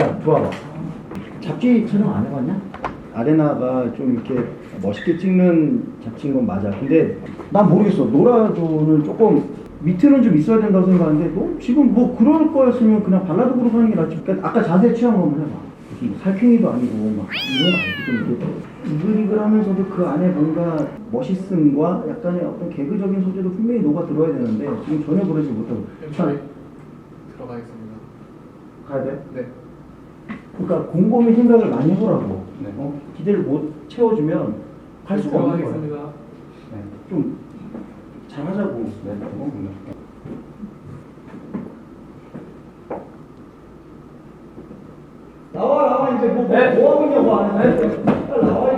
야, 봐봐. 잡지 촬영 안 해봤냐? 아레나가 좀 이렇게 멋있게 찍는 잡지인 건 맞아. 근데 난 모르겠어. 노라조는 조금 밑에는 좀 있어야 된다고 생각하는데, 너 지금 뭐 그럴 거였으면 그냥 발라드 그룹 하는 게 낫지. 그러니까 아까 자세 취한 거만 해봐. 뭐 살쾡이도 아니고 막 이건 아니고 좀 이렇게 이글이글 하면서도 그 안에 뭔가 멋있음과 약간의 어떤 개그적인 소재도 분명히 녹아 들어야 되는데 지금 전혀 그러지 못하고. 엠파이 들어가겠습니다. 가야 돼? 네. 그러니까 곰곰이 생각을 많이 해보라고. 네. 어? 기대를 못 채워주면 갈 수가 없는 거야. 들어가겠습니다. 네. 좀 잘하자고. 네, 고 这不，我跟你说，哎，老。